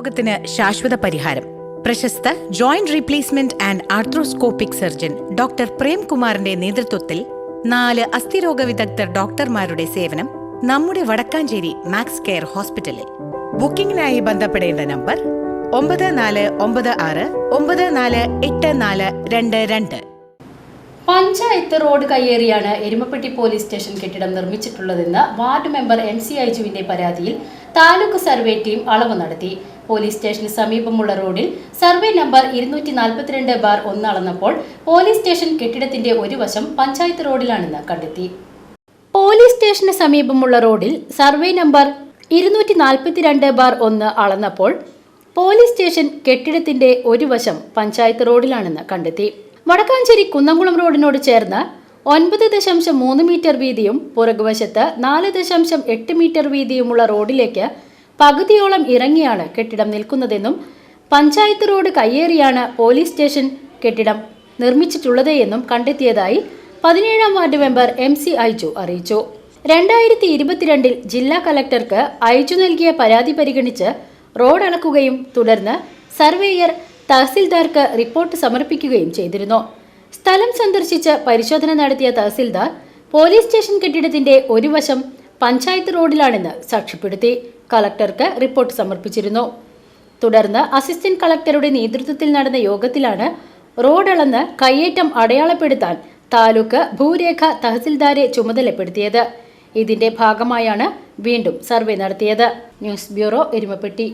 രോഗത്തിന് ശാശ്വത പരിഹാരം. പ്രശസ്ത joint replacement and arthroscopic surgeon doctor പ്രേംകുമാറിന്റെ നേതൃത്വത്തിൽ നാല് അസ്ഥിരോഗ വിദഗ്ധർ ഡോക്ടർമാരുടെ സേവനം നമ്മുടെ വടക്കാഞ്ചേരി മാക്സ് കെയർ ഹോസ്പിറ്റലിൽ. ബുക്കിംഗിനായി ബന്ധപ്പെടേണ്ട നമ്പർ ഒമ്പത് നാല് ഒമ്പത് ആറ് ഒമ്പത് നാല് എട്ട് നാല് രണ്ട് രണ്ട്. പഞ്ചായത്ത് റോഡ് കയ്യേറിയാണ് എരുമപ്പെട്ടി പോലീസ് സ്റ്റേഷൻ കെട്ടിടം നിർമ്മിച്ചിട്ടുള്ളതെന്ന് വാർഡ് മെമ്പർ എം സി ഐജുവിന്റെ പരാതിയിൽ താലൂക്ക് സർവേ ടീം അളവ് നടത്തി. പോലീസ് സ്റ്റേഷന് സമീപമുള്ള റോഡിൽ സർവേ നമ്പർ ഇരുന്നൂറ്റി നാൽപ്പത്തിരണ്ട് ബാർ ഒന്ന് അളന്നപ്പോൾ പോലീസ് സ്റ്റേഷൻ കെട്ടിടത്തിന്റെ ഒരു വശം പഞ്ചായത്ത് റോഡിലാണെന്ന് കണ്ടെത്തി. പോലീസ് സ്റ്റേഷന് സമീപമുള്ള റോഡിൽ സർവേ നമ്പർ ഇരുന്നൂറ്റി നാൽപ്പത്തിരണ്ട് ബാർ ഒന്ന് അളന്നപ്പോൾ പോലീസ് സ്റ്റേഷൻ കെട്ടിടത്തിന്റെ ഒരു വശം പഞ്ചായത്ത് റോഡിലാണെന്ന് കണ്ടെത്തി. വടക്കാഞ്ചേരി കുന്നംകുളം റോഡിനോട് ചേർന്ന് ഒൻപത് ദശാംശം മൂന്ന് മീറ്റർ വീതിയും പുറകുവശത്ത് നാല് ദശാംശം എട്ട് മീറ്റർ വീതിയുമുള്ള റോഡിലേക്ക് പകുതിയോളം ഇറങ്ങിയാണ് കെട്ടിടം നിൽക്കുന്നതെന്നും പഞ്ചായത്ത് റോഡ് കയ്യേറിയാണ് പോലീസ് സ്റ്റേഷൻ കെട്ടിടം നിർമ്മിച്ചിട്ടുള്ളത് എന്നും കണ്ടെത്തിയതായി പതിനേഴാം ward member M C Aiju അറിയിച്ചു. രണ്ടായിരത്തി ഇരുപത്തിരണ്ടിൽ ജില്ലാ കലക്ടർക്ക് അയച്ചു നൽകിയ പരാതി പരിഗണിച്ച് റോഡ് അളക്കുകയും തുടർന്ന് സർവേയർ തഹസിൽദാർക്ക് റിപ്പോർട്ട് സമർപ്പിക്കുകയും ചെയ്തിരുന്നു. സ്ഥലം സന്ദർശിച്ച് പരിശോധന നടത്തിയ തഹസിൽദാർ പോലീസ് സ്റ്റേഷൻ കെട്ടിടത്തിന്റെ ഒരു വശം പഞ്ചായത്ത് റോഡിലാണെന്ന് സാക്ഷ്യപ്പെടുത്തി. കളക്ടർക്ക് റിപ്പോർട്ട് സമർപ്പിച്ചിരുന്നു. തുടർന്ന് അസിസ്റ്റന്റ് കളക്ടറുടെ നേതൃത്വത്തിൽ നടന്ന യോഗത്തിലാണ് റോഡളന്ന് കയ്യേറ്റം അടയാളപ്പെടുത്താൻ താലൂക്ക് ഭൂരേഖ തഹസിൽദാരെ ചുമതലപ്പെടുത്തിയത്. ഇതിന്റെ ഭാഗമായാണ് വീണ്ടും സർവേ നടത്തിയത്. News bureau Erumapetty.